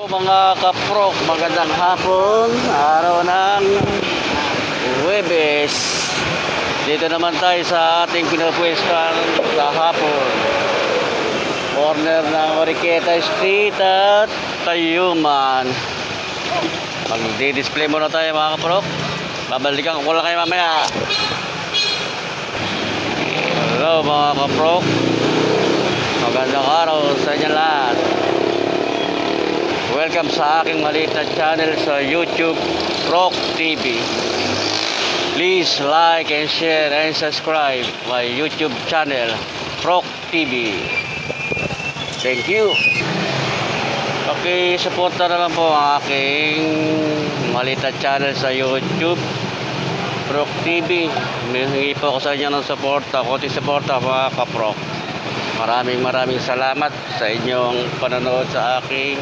Mga kaprok, magandang hapon, araw ng Huwebes. Dito naman tayo sa ating pinapwestuhan sa hapon. Corner ng Oriqueta Street at Tayuman. Magdi-display muna tayo mga kaprok. Babalikan ko lang kayo mamaya. Hello mga kaprok. Magandang araw sa inyo lahat. Welcome sa aking maliit na channel sa YouTube Rock TV. Please like and share and subscribe my YouTube channel Rock TV. Thank you. Paki-suporta na lang po ang aking maliit na channel sa YouTube Rock TV. Humingi po ako sa inyo ng suporta, konti suporta mga kaprok. Maraming maraming salamat sa inyong panonood sa aking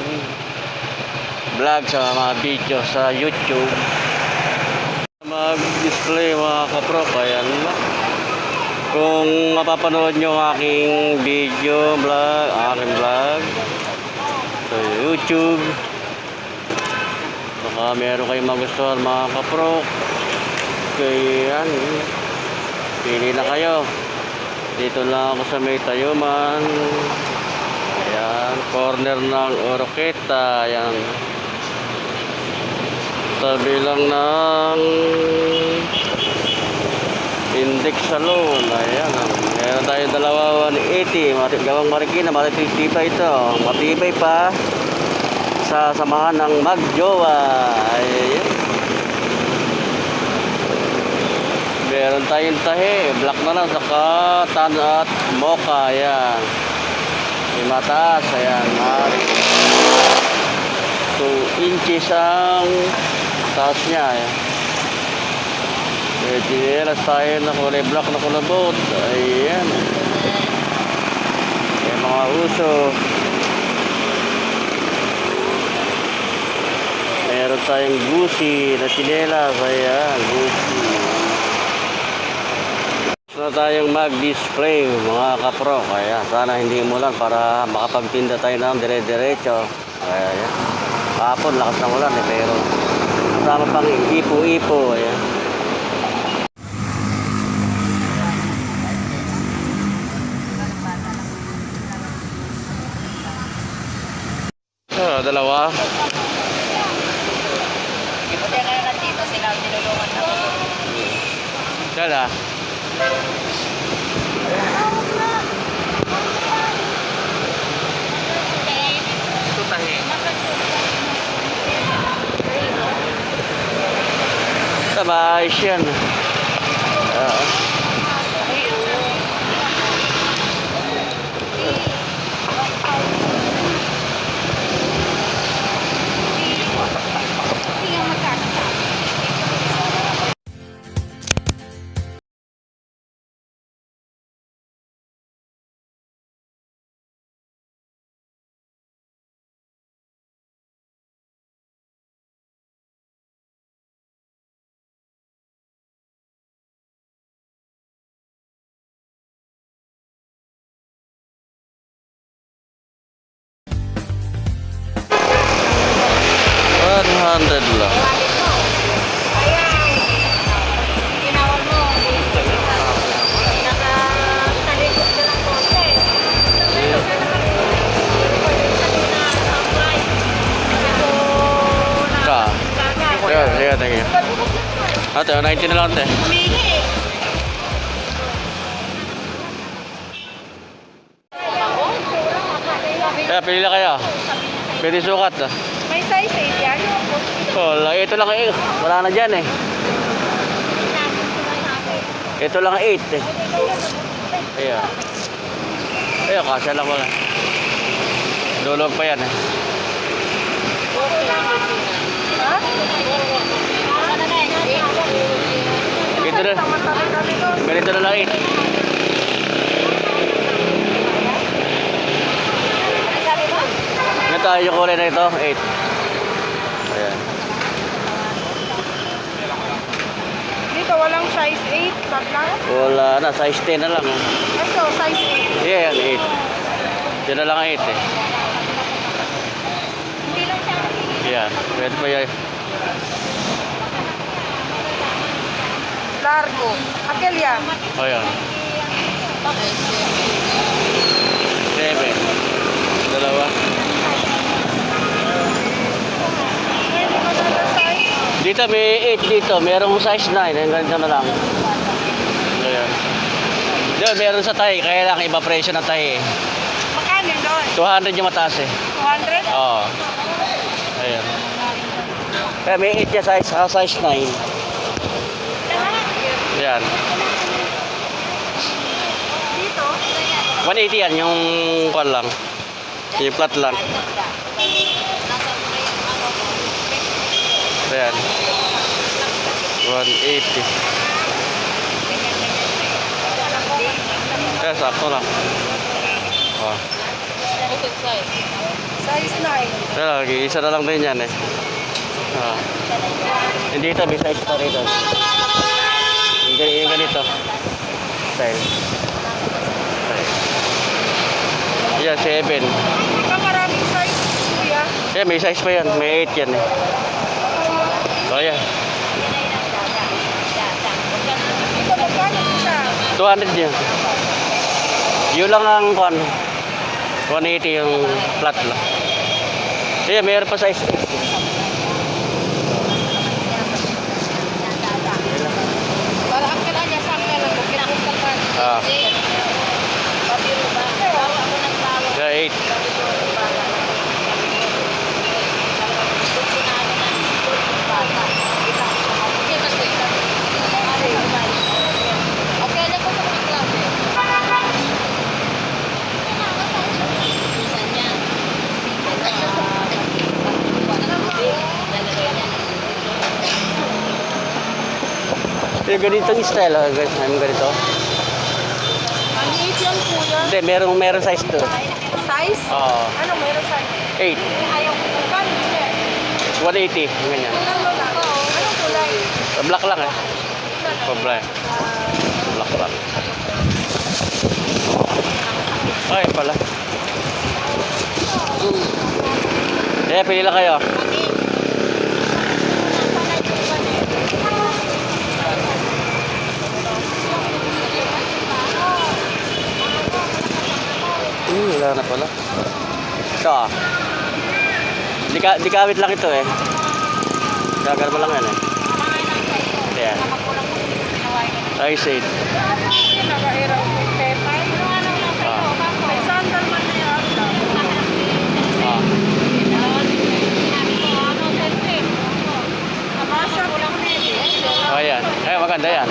vlog sa mga video sa YouTube. Mag-display mga kaprok, ayan. Kung mapapanood nyo ang aking video, vlog, aking vlog sa YouTube, baka meron kayong magustuhan mga kaprok. Kaya yan, pili na kayo. Dito lang ako sa may Tayuman. Ayan, corner ng Oroqueta. Ayan. Tabi lang ng Index Salon. Ayan. Meron tayo dalawa 180. Mati- Gawang marikina. Matitibay ito. Matibay pa sa samahan ng magjowa. Ayan. Meron tayong tahi. Black na lang. Saka tan at mocha. Ayan. May mataas. Ayan. Mari. 2 inches ang taas niya. Ayan. May chinelas tayo na kulay black na kulabot. Ayan. May mga uso. Meron tayong gusi na chinelas. Ayan. Gusi. Na tayong mag-display mga kapro. Kaya sana hindi umulan para makapagtinda tayo ng dire-diretso. Kaya yan. Kahapon lakas ng ulan eh pero kasama pang ipo-ipo. Ayan. Ah, dalawa. Buti na nandito sila, tinulungan ako. Dala. sa bahay siya. Uh, 200 lang. Sige, sige, thank you. Ate, 90 na lang ate. Kaya, pili na kaya. Pwede sukat ah. Oh, lang- ito lang eh. Wala na dyan eh. Ito lang 8 eh. Ayan. Ayan, kasya lang wala. Dulog pa yan eh. Ha? Ito na. Ganito na lang 8. Sabi mo? Ito tayo yung kulay na ito. 8. Ayan. Dito walang size 8. Tatla. Wala na. Size 10 na lang. oh. Ito, size 8. Yeah, yan. 8. Ito na lang 8 eh. Hindi lang siya Yan. Pwede pa yan. Largo. Akelia. O yan. Seven. Dalawa. Hindi ko na size. May 8 dito. Merong size 9. Ang ganito na lang. Ayan. Doon, meron sa tahi. Kaya lang iba presyo ng tahi eh. Magkano doon? 200 yung mataas eh. 200? Oo. Ayan. Kaya may 8 niya size, saka size 9. Ayan. Dito? 180 yan, yung kwan lang. Yung flat lang. Ayan. 180. Kaya sakto lang. Oh. Size 9. Kaya lagi, isa na lang din yan eh. Ah. Hindi ito, may size pa rito. Yung, gani- yung ganito. Style. Yan, 7. Hindi ka maraming size, kuya. Yeah, may size pa yan. May 8 yan eh. So, yan. Dito, magkano siya? 200 yan. Yun lang ang kwan. 180 yung flat lang. Yeah, mayroon pa size 8. Para ang kanya sa akin lang, kinakustakan. Ah. Yeah, 8. Okay, alam ko sa mga klase. Yung ganitong style, oh, gan- ano ganito. Maliit yan, kuya. Hindi, meron, meron size to. Size? Oo. Ano, meron size? 8. Ayaw ko. Eh? 180. yung Ganyan. Ano lang? Anong kulay? Black lang eh. Pa black. Black lang. Ay, pala. Eh, pili lang kayo. Hmm, wala na pala. Ito ah. Di, ka, di kawit lang ito eh. Gagar mo lang yan eh. Ayan. Size 8. Nakairaw ko yung pepay. Ah. May sandal man na yan. Ah. Nakasya ko lang eh. Oh, ayan. Ay, maganda yan.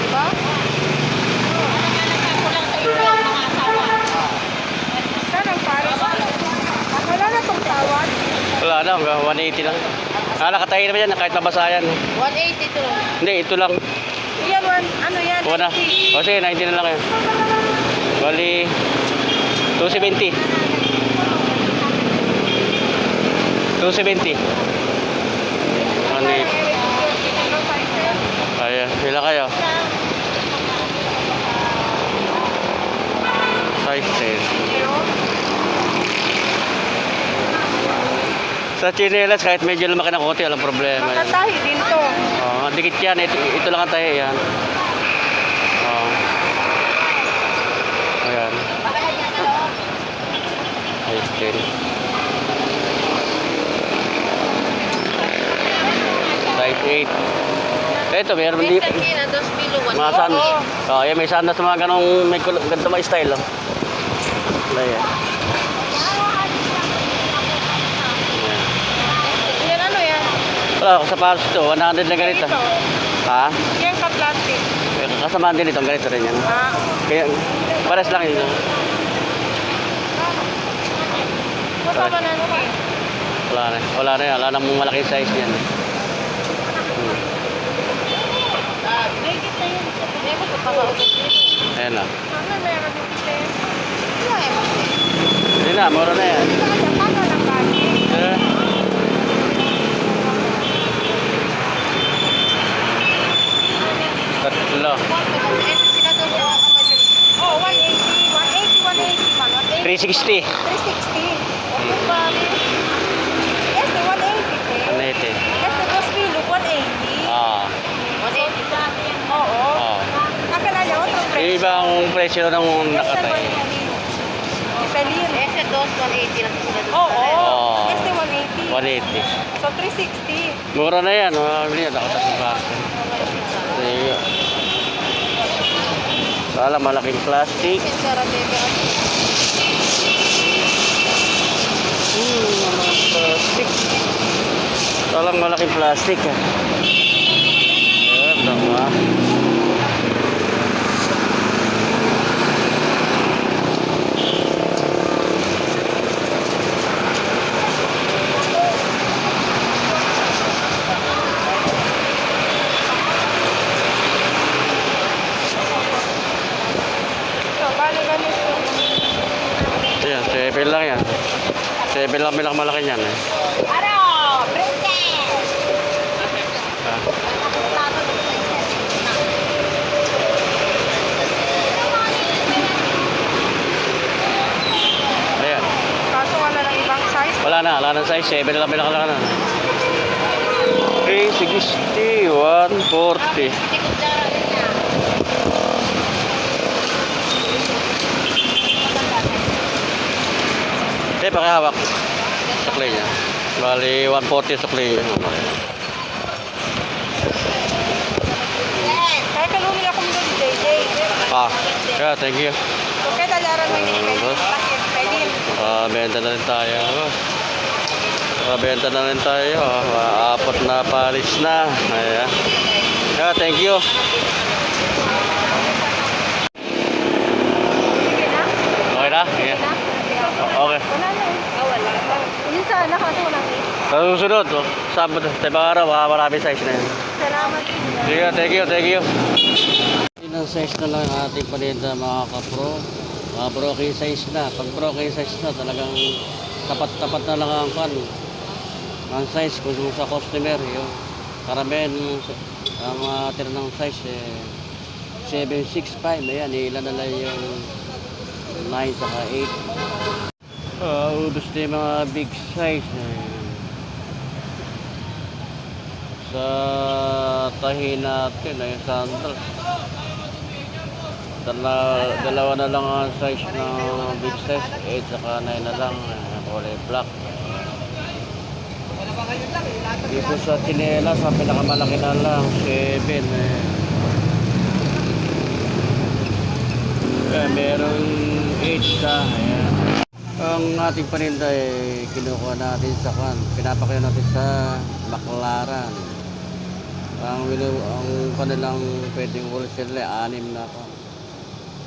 Diba? Saan ang pares? Wala na tong tawad. Wala na, hanggang 180 lang. Ah, nakatahi naman yan, kahit nabasa yan. 180 to. Hindi, ito lang. Yan, one, ano yan? Wala. 80. O sige, 90 na lang yan. Bali, 270. 270. 180. Ayan, pila kayo? Size 10. Sa chinelas, kahit medyo lumaki ng konti, walang problema yan. Makatahi din to. Oo, dikit yan. Ito, ito lang ang tayo yan. Oo. Ayan. Size 10. Size 8. Ito, meron di mga sandas. Oh, yan, may sandas na mga ganong may kul- ganito mga style. Oh. Ayan. Ayan. Yan ano yan? Wala, sa paros ito, 100 na ganito. Ito. Ha? Yan ka plastic. Kasama din ito, ganito rin yan. Ah. Kaya, pares lang yun. Kasama na eh. Wala na. Wala na yan. Wala na mong malaking size yan. Ayan na. Ano meron yung itin? Hindi na, mura na yan. 360. 360. Open bali. Yes, the 180. 180. Yes, the dos pilo, 180. Ah. 180 dati. Ah. Otro presyo. Ibang presyo ng nakatay. Isa lira. Yes, the 180 lang. Oo. Oh. Yes, the 180. 180. Ah. So, 360. Mura na yan. Mabili na ako sa barko. Sige. Sala, malaking plastic. Sala, malaking. Plastic. Kala malaking plastic. Ayan, tama. So, bali ganito. Ayan, 7 lang yan. 7 lang bilang malaki yan. Eh. Ano? Princess! Ah. Ayan. Kaso wala ng ibang na size. 7 na lang bilang na. Okay, 60, 140. Hindi ko dara rin na. Eh, pakihawak. Sukli niya. Bali, 140 sukli niya. Yes! Kaya kalumi ako mo si JJ. Ah, yeah, thank you. So, kaya dalaran mo yung. Bakit? Kailin. Ah, benta na rin tayo. Ah, benta na rin tayo. Ah, apat na palis na. Ayan. Yeah, thank you. Okay na? Okay. Wala na eh. Ah. Yun sana, kaso wala na eh. Sa susunod, oh, Sabado, sa araw, ah, marami size na yan. Salamat din. Sige, thank you, thank you. Ilang size na lang ang ating paninda mga kapro. Mga broken size na. Pag broken size na, talagang tapat-tapat na lang ang pan. Ang size kung sa customer, yung karamihan ang mga tira ng size, eh, 765, ayan, ilan na lang yung 9 saka 8. Ah, ubos na mga big size. Eh. Sa tahi natin ay sandals. Dala, dalawa na lang ang size ng big size, 8 saka 9 na lang, eh, kulay black. Dito sa tinela, sa pinakamalaki na lang, 7 eh. Eh, meron 8 sa, ayan. Ang ating paninda ay kinukuha natin sa kan, pinapakayo natin sa Baclaran. Ang ang kanilang pwedeng wholesale ay anim na pa.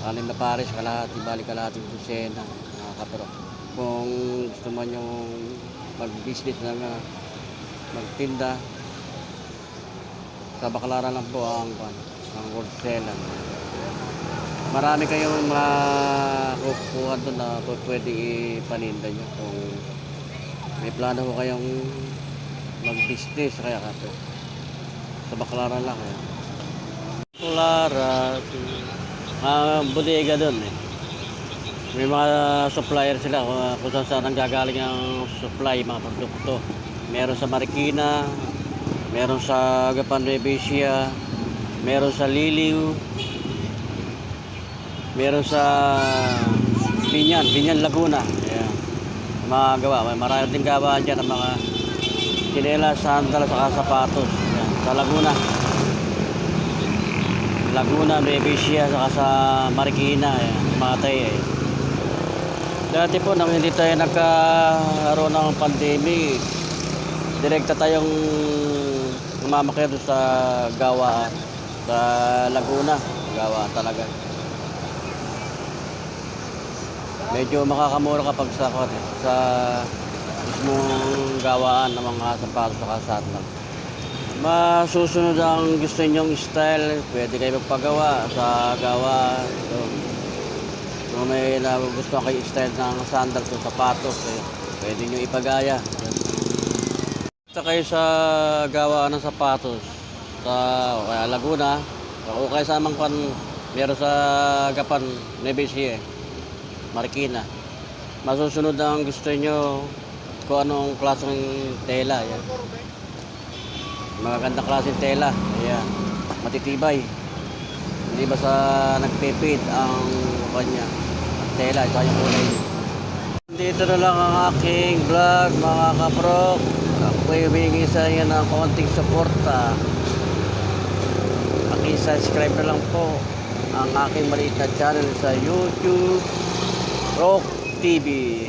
Anim na pares kalahati, balik kalahati dosena. Mga kapro. Kung gusto man yung mag-business na nga, magtinda, sa Baclaran lang po ang ang wholesale. Marami kayong makukuha doon na pwede ipaninda nyo kung may plano ko kayong mag-business kaya kape. Sa Baclaran lang eh. Baclaran, ah, bodega doon eh. May mga supplier sila kung, kung saan saan ang gagaling ang supply, mga produkto. Meron sa Marikina, meron sa Gapan Rebesia, meron sa Liliw, meron sa Binyan, Binyan Laguna. Ayan. Mga gawa, may marami din gawa dyan ng mga kinela, sandal, saka sapatos. Ayan. Sa Laguna. Laguna, Nuevesia, saka sa Marikina. Ayan. Mga tayo eh. Dati po, nang hindi tayo nagkaroon ng pandemic, direkta tayong umamakir sa gawa sa Laguna. Gawa talaga. medyo makakamura kapag sa sa mismong gawaan ng mga sapatos sa lang. Masusunod ang gusto nyong style, pwede kayo magpagawa sa gawa. So, kung may na gusto kayo style ng sandals o sapatos, eh, pwede nyo ipagaya. Basta kayo sa gawa ng sapatos sa o Laguna, o kaya sa Mangpan, meron sa Gapan, Nevesia, Marikina. Masusunod ang gusto nyo kung anong klaseng tela. Yan. Magagandang klaseng tela. Ayan. Matitibay. Hindi ba sa nagpipit ang kanya tela, ito yung kulay. Dito na lang ang aking vlog mga kaprok. Ako'y humingi sa inyo ng konting suporta. Paki-subscribe na lang po ang aking maliit na channel sa YouTube Rock TV.